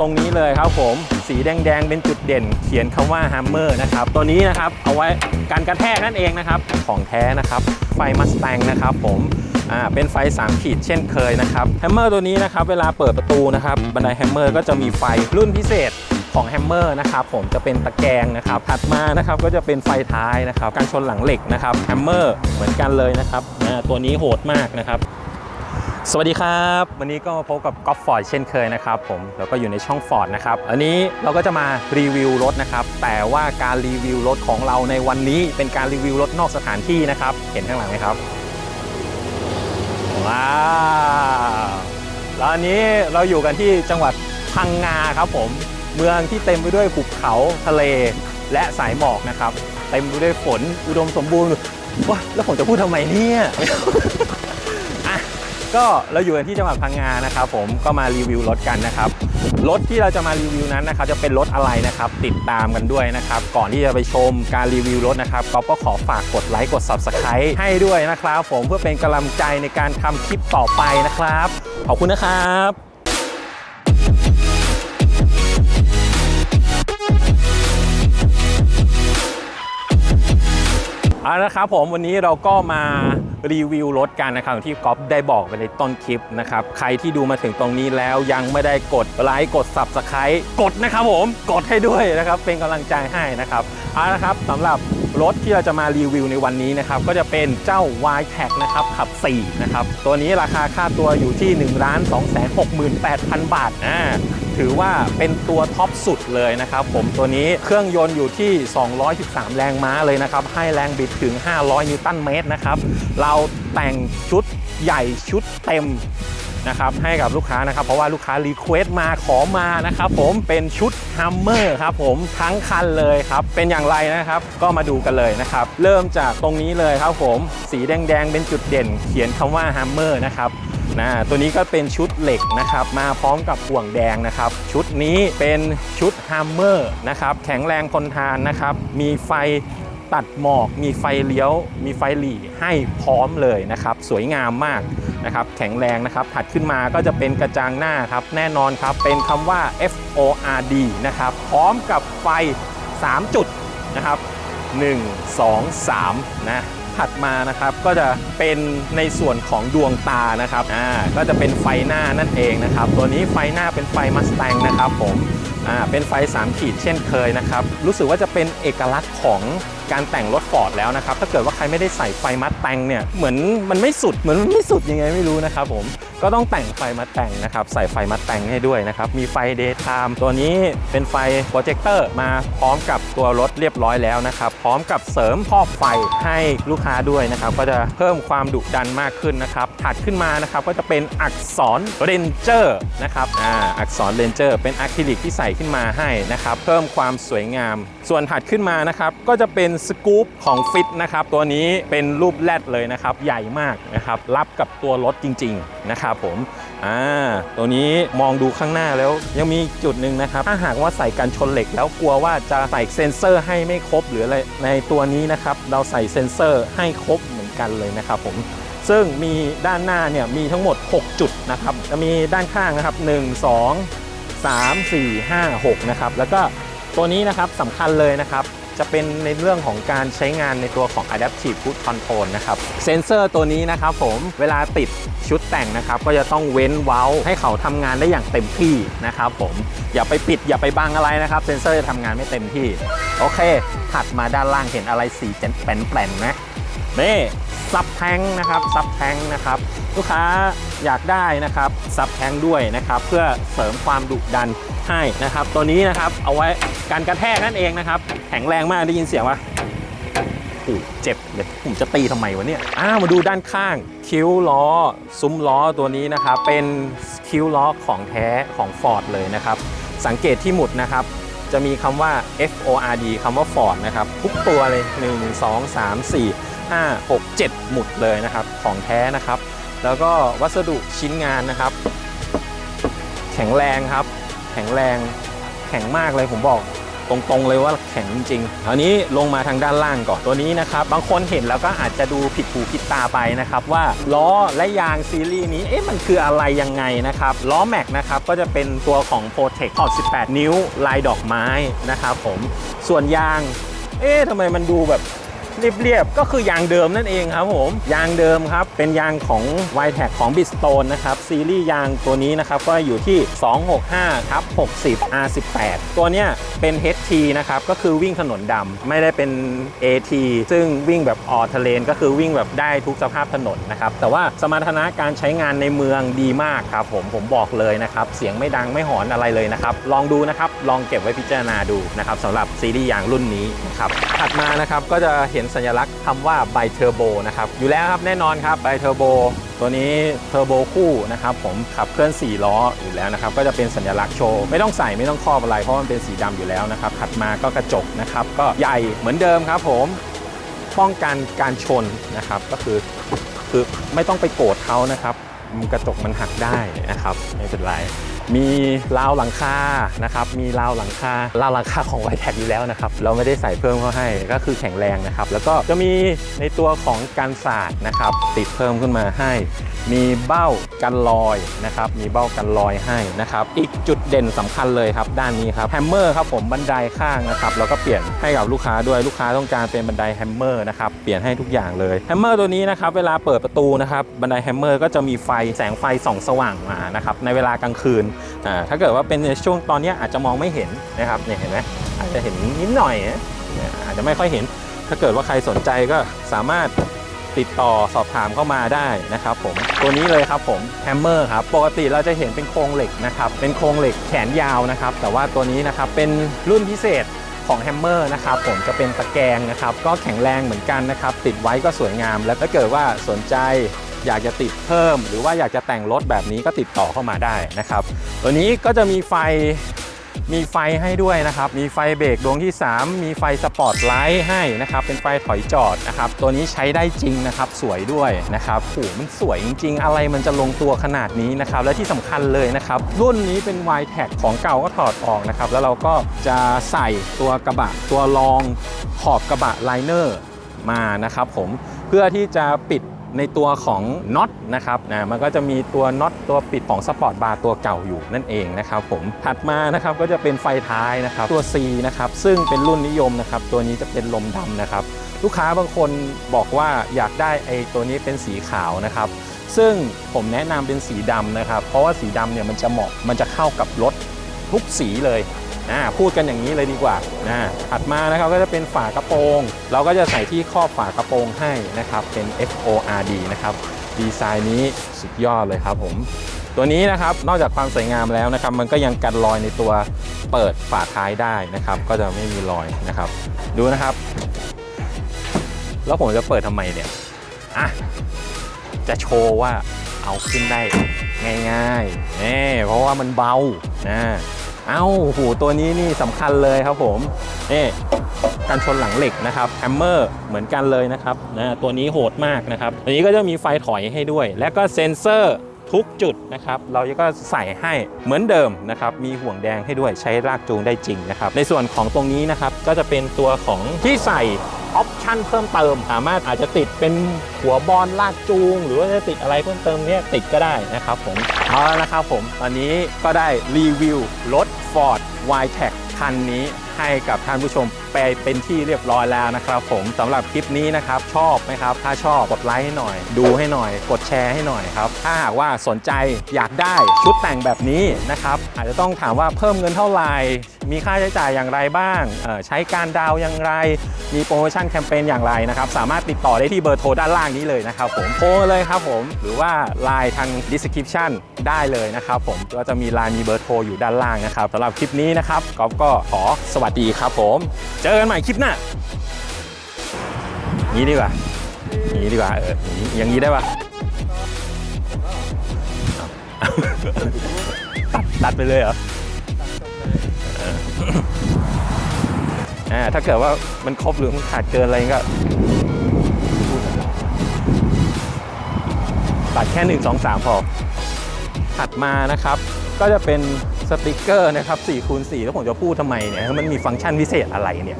ตรงนี้เลยครับผมสีแดงๆเป็นจุดเด่น เขียนคำว่า Hammer นะครับตัวนี้นะครับเอาไว้การกระแทกนั่นเองนะครับของแท้นะครับไฟมัส t ตงนะครับผมอ่าเป็นไฟ 3 ขีดเช่นเคยนะครับแฮมเมอร์ตัวนี้นะครับเวลาเปิดประตูนะครับบันไดแฮมเมอร์ก็จะมีไฟรุ่นพิเศษของแฮมเมอร์นะครับผมจะเป็นตะแกรงนะครับถัดมานะครับก็จะเป็นไฟท้ายนะครับการชนหลังเหล็กนะครับแฮมเมอร์เหมือนกันเลยนะครับอ่าตัวนี้โหดมากนะครับ สวัสดีครับ วันนี้ก็มาพบกับกอล์ฟฟอร์ดเช่นเคยนะครับผมแล้วก็อยู่ในช่องฟอร์ดนะครับอันนี้เราก็จะมารีวิวรถนะครับ แต่ว่าการรีวิวรถของเราในวันนี้เป็นการรีวิวรถนอกสถานที่นะครับ เห็นข้างหลังไหมครับว้าวแล้วอันนี้เราอยู่กันที่จังหวัดพังงาครับผมเมืองที่เต็มไปด้วยภูเขาทะเลและสายหมอกนะครับเต็มไปด้วยฝนอุดมสมบูรณ์ว้าแล้วผมจะพูดทำไมเนี่ยอะ ก็เราอยู่กันที่จังหวัดพังงานะครับผมก็มารีวิวรถกันนะครับรถที่เราจะมารีวิวนั้นนะครับจะเป็นรถอะไรนะครับติดตามกันด้วยนะครับก่อนที่จะไปชมการรีวิวรถนะครับก็ก็ขอฝากกดไลค์กด Subscribe ให้ด้วยนะครับผมเพื่อเป็นกำลังใจในการทำคลิปต่อไปนะครับขอบคุณนะครับเอาละครับผมวันนี้เราก็มา รีวิวรถกันนะครับที่ก๊อฟได้บอกไปในต้นคลิปนะครับ ใครที่ดูมาถึงตรงนี้แล้วยังไม่ได้กดไลค์กด Subscribe กดนะครับผมกดให้ด้วยนะครับเป็นกำลังใจให้นะครับเอาละครับสำหรับรถที่เราจะมารีวิวในวันนี้นะครับ ก็จะเป็นเจ้า y t e c นะครับขับ 4 นะครับ ตัวนี้ราคาค่าตัวอยู่ที่ 1 2 6 8 0 0 0 บาทอ่า ถือว่าเป็นตัวท็อปสุดเลยนะครับผมตัวนี้เครื่องยนต์อยู่ที่ 213 แรงม้าเลยนะครับ ให้แรงบิดถึง 500 นิวตันเมตรนะครับ เราแต่งชุดใหญ่ชุดเต็มนะครับให้กับลูกค้านะครับ เพราะว่าลูกค้ารีเควสต์มาขอมานะครับผมเป็นชุดฮัมเมอร์ครับผมทั้งคันเลยครับ เป็นอย่างไรนะครับก็มาดูกันเลยนะครับ เริ่มจากตรงนี้เลยครับผมสีแดงๆ เป็นจุดเด่น เขียนคำว่าฮัมเมอร์นะครับ นะตัวนี้ก็เป็นชุดเหล็กนะครับ มาพร้อมกับห่วงแดงนะครับ ชุดนี้เป็นชุดฮัมเมอร์นะครับ แข็งแรงทนทานนะครับ มีไฟตัดหมอกมีไฟเลี้ยว มีไฟหลีให้พร้อมเลยนะครับ สวยงามมากนะครับ แข็งแรงนะครับถัดขึ้นมาก็จะเป็นกระจังหน้าครับ แน่นอนครับ เป็นคำว่า F O R D นะครับ พร้อมกับไฟ 3 จุดนะครับ 1 2 3 นะ ถัดมานะครับก็จะเป็นในส่วนของดวงตานะครับอ่าก็จะเป็นไฟหน้านั่นเองนะครับ ตัวนี้ไฟหน้าเป็นไฟมัสแตงนะครับผมอ่าเป็นไฟ 3 ขีดเช่นเคยนะครับ รู้สึกว่าจะเป็นเอกลักษณ์ของการแต่งรถฟอร์ดแล้วนะครับ ถ้าเกิดว่าใครไม่ได้ใส่ไฟมัดแต่งเนี่ย เหมือนมันไม่สุด เหมือนมันไม่สุดยังไงไม่รู้นะครับผม ก็ต้องแต่งไฟมัดแต่งนะครับ ใส่ไฟมัดแต่งให้ด้วยนะครับ มีไฟ daytime ตัวนี้เป็นไฟโปรเจคเตอร์มาพร้อมกับตัวรถเรียบร้อยแล้วนะครับ พร้อมกับเสริมครอบไฟให้ลูกค้าด้วยนะครับ ก็จะเพิ่มความดุดันมากขึ้นนะครับถัดขึ้นมานะครับก็จะเป็นอักษรเรนเจอร์นะครับอ่าอักษรเรนเจอร์เป็นอะคริลิกที่ใส่ขึ้นมาให้นะครับ เพิ่มความสวยงาม ส่วนถัดขึ้นมานะครับก็จะเป็นสกู๊ปของฟิตนะครับตัวนี้เป็นรูปแรดเลยนะครับ ใหญ่มากนะครับรับกับตัวรถจริงๆนะครับผมอ่าตัวนี้มองดูข้างหน้าแล้วยังมีจุดหนึ่งนะครับ ถ้าหากว่าใส่กันชนเหล็กแล้วกลัวว่าจะใส่เซ็นเซอร์ให้ไม่ครบหรืออะไรในตัวนี้นะครับเราใส่เซ็นเซอร์ให้ครบเหมือนกันเลยนะครับผมซึ่งมีด้านหน้าเนี่ยมีทั้งหมด 6 จุดนะครับจะมีด้านข้างนะครับ 1 2 3 4 5 6 นะครับแล้วก็ตัวนี้นะครับสำคัญเลยนะครับ จะเป็นในเรื่องของการใช้งานในตัวของ Adaptive Cruise Control นะครับเซนเซอร์ตัวนี้นะครับผมเวลาติดชุดแต่งนะครับ ก็จะต้องเว้นเว้าให้เขาทำงานได้อย่างเต็มที่นะครับผมอย่าไปปิดอย่าไปบังอะไรนะครับ เซนเซอร์จะทำงานไม่เต็มที่โอเค ถัดมาด้านล่างเห็นอะไรสีแปลนๆไหมนี่ซับแทงนะครับซับแทงนะครับลูกค้าอยากได้นะครับซับแทงด้วยนะครับ เพื่อเสริมความดุดันให้นะครับ ตัวนี้นะครับเอาไว้การกระแทกนั่นเองนะครับ แข็งแรงมากได้ยินเสียงปะโอ้เจ็บเลยผมจะตีทำไมวะเนี่ยอ้าวมาดูด้านข้าง คิ้วล้อ ซุ้มล้อตัวนี้นะครับเป็นคิ้วล้อของแท้ของ Ford เลยนะครับ สังเกตที่หมุดนะครับ จะมีคำว่า F O R D คำว่า Ford นะครับ ทุกตัวเลย 1 2 3 4 5 6 7 หมุดเลยนะครับ ของแท้นะครับ แล้วก็วัสดุชิ้นงานนะครับ แข็งแรงครับ แข็งแรงแข็งมากเลยผมบอก ตรงๆเลยว่าแข็งจริงๆอันนี้ลงมาทางด้านล่างก่อนตัวนี้นะครับ บางคนเห็นแล้วก็อาจจะดูผิดหูผิดตาไปนะครับ ว่าล้อและยางซีรีส์นี้เอ๊ะมันคืออะไรยังไงนะครับล้อแม็กนะครับก็จะเป็นตัวของ p r o t e c ขอบ18 นิ้วลายดอกไม้นะครับผมส่วนยาง เอ๊ะทำไมมันดูแบบ เรียบๆก็คือยางเดิมนั่นเองครับผม ยางเดิมครับ เป็นยางของ y t e c ของ Bridgestone นะครับ ซีรีส์ยางตัวนี้นะครับ ก็อยู่ที่ 265ทับ60 R18 ตัวเนี้ยเป็น HT นะครับ ก็คือวิ่งถนนดำไม่ได้เป็น AT ซึ่งวิ่งแบบออทะเลนก็คือวิ่งแบบได้ทุกสภาพถนนนะครับ แต่ว่าสมรรถนะการใช้งานในเมืองดีมากครับผมผมบอกเลยนะครับ เสียงไม่ดังไม่หอนอะไรเลยนะครับ ลองดูนะครับลองเก็บไว้พิจารณาดูนะครับสำหรับซีรีส์ยางรุ่นนี้นะครับถัดมานะครับก็จะเห็นสัญลักษณ์คำว่า b i Turbo นะครับอยู่แล้วครับแน่นอนครับ b i Turbo ตัวนี้เทอร์โบคู่นะครับผมขับเคลื่อน 4 ล้ออยู่แล้วนะครับก็จะเป็นสัญลักษณ์โชว์ไม่ต้องใส่ไม่ต้องครอบอะไรเพราะมันเป็นสีดำอยู่แล้วนะครับถัดมาก็กระจกนะครับก็ใหญ่เหมือนเดิมครับผมป้องกันการชนนะครับก็คือคือไม่ต้องไปโกรธเขานะครับกระจกมันหักได้นะครับไม่เป็นไร มีราวหลังคานะครับมีราวหลังคาราวหลังคาของไวแท็อยู่แล้วนะครับเราไม่ได้ใส่เพิ่มเข้าให้ก็คือแข็งแรงนะครับแล้วก็จะมีในตัวของกันศาสตร์นะครับติดเพิ่มขึ้นมาให้ มีเบ้ากันลอยนะครับมีเบ้ากันลอยให้นะครับอีกจุดเด่นสำคัญเลยครับด้านนี้ครับแฮมเมอร์ครับผมบันไดข้างนะครับเราก็เปลี่ยนให้กับลูกค้าด้วยลูกค้าต้องการเป็นบันไดแฮมเมอร์นะครับเปลี่ยนให้ทุกอย่างเลยแฮมเมอร์ตัวนี้นะครับเวลาเปิดประตูนะครับบันไดแฮมเมอร์ก็จะมีไฟแสงไฟส่องสว่างมานะครับในเวลากลางคืนถ้าเกิดว่าเป็นในช่วงตอนนี้อาจจะมองไม่เห็นนะครับเนี่ยเห็นไหมอาจจะเห็นนิดหน่อยนะอาจจะไม่ค่อยเห็น ถ้าเกิดว่าใครสนใจก็สามารถติดต่อสอบถามเข้ามาได้นะครับผมตัวนี้เลยครับผมแฮมเมอร์ครับปกติเราจะเห็นเป็นโครงเหล็กนะครับเป็นโครงเหล็กแขนยาวนะครับ แต่ว่าตัวนี้นะครับเป็นรุ่นพิเศษของแฮมเมอร์นะครับผมจะเป็นตะแกรงนะครับ ก็แข็งแรงเหมือนกันนะครับ ติดไว้ก็สวยงาม แล้วถ้าเกิดว่าสนใจ อยากจะติดเพิ่ม หรือว่าอยากจะแต่งรถแบบนี้ก็ติดต่อเข้ามาได้นะครับ ตัวนี้ก็จะมีไฟมีไฟให้ด้วยนะครับ มีไฟเบรกดวงที่ 3 มีไฟสปอตไลท์ให้นะครับ เป็นไฟถอยจอดนะครับ ตัวนี้ใช้ได้จริงนะครับ สวยด้วยนะครับโหมันสวยจริง ๆ อะไรมันจะลงตัวขนาดนี้นะครับ และที่สำคัญเลยนะครับ รุ่นนี้เป็น y t e c ของเก่าก็ถอดออกนะครับ แล้วเราก็จะใส่ตัวกระบะ ตัวรองขอบกระบะไลเนอร์มานะครับผม เพื่อที่จะปิด ในตัวของน็อตนะครับนะมันก็จะมีตัวน็อตตัวปิดของสปอร์ตบาร์ตัวเก่าอยู่นั่นเองนะครับผมถัดมานะครับก็จะเป็นไฟท้ายนะครับตัว C นะครับซึ่งเป็นรุ่นนิยมนะครับตัวนี้จะเป็นลมดำนะครับลูกค้าบางคนบอกว่าอยากได้ไอ้ตัวนี้เป็นสีขาวนะครับซึ่งผมแนะนำเป็นสีดำนะครับ เพราะว่าสีดำเนี่ยมันจะเหมาะมันจะเข้ากับรถทุกสีเลย นะพูดกันอย่างนี้เลยดีกว่านะถัดมานะครับก็จะเป็นฝากระโปรง เราก็จะใส่ที่ครอบฝากระโปรงให้นะครับเป็น FORD นะครับดีไซน์นี้สุดยอดเลยครับผม ตัวนี้นะครับนอกจากความสวยงามแล้วนะครับ มันก็ยังกันรอยในตัวเปิดฝาท้ายได้นะครับ ก็จะไม่มีรอยนะครับ ดูนะครับ แล้วผมจะเปิดทำไมเนี่ยอะจะโชว์ว่าเอาขึ้นได้ง่ายๆนี่เพราะว่ามันเบานะ เอ้าโหตัวนี้นี่สำคัญเลยครับผมนี่การชนหลังเหล็กนะครับแฮมเมอร์เหมือนกันเลยนะครับนะตัวนี้โหดมากนะครับตัวนี้ก็จะมีไฟถอยให้ด้วย และก็เซ็นเซอร์ทุกจุดนะครับเราก็ใส่ให้เหมือนเดิมนะครับมีห่วงแดงให้ด้วยใช้ลากจูงได้จริงนะครับในส่วนของตรงนี้นะครับก็จะเป็นตัวของที่ใส่ออปชั่นเพิ่มเติม สามารถอาจจะติดเป็นหัวบอลลากจูง หรือว่าจะติดอะไรเพิ่มเติมเนี่ยติดก็ได้นะครับผมเอาละนะครับผมตอนนี้ก็ได้รีวิวรถ Ford y t e c คันนี้ ให้กับท่านผู้ชมไปเป็นที่เรียบร้อยแล้วนะครับ ผมสำหรับคลิปนี้นะครับชอบไหมครับ ถ้าชอบกดไลค์ให้หน่อย ดูให้หน่อย กดแชร์ให้หน่อยครับ ถ้าหากว่าสนใจอยากได้ชุดแต่งแบบนี้นะครับอาจจะต้องถามว่าเพิ่มเงินเท่าไหร่มีค่าใช้จ่ายอย่างไรบ้างใช้การดาวอย่างไร มีโปรโมชั่นแคมเปญอย่างไรนะครับสามารถติดต่อได้ที่เบอร์โทรด้านล่างนี้เลยนะครับผมโทรเลยครับผมหรือว่าไลน์ทาง description ได้เลยนะครับผมก็จะมีไลน์มีเบอร์โทรอยู่ด้านล่างนะครับสำหรับคลิปนี้นะครับก๊อฟก็ขอสวัสดีครับผม เจอกันใหม่คลิปหน้านี้ดีกว่านี้ดีกว่าเอออย่างนี้อย่างนี้ได้ปะตัดตัดไปเลยเหรออ่าถ้าเกิดว่ามันครบหรือมันขาดเกินอะไรก็ตัดแค่ 1 2 3 พอ ถัดมานะครับ ก็จะเป็น สติกเกอร์นะครับ4คูณ4แล้วผมจะพูดทำไมเนี่ยมันมีฟังก์ชันพิเศษอะไรเนี่ย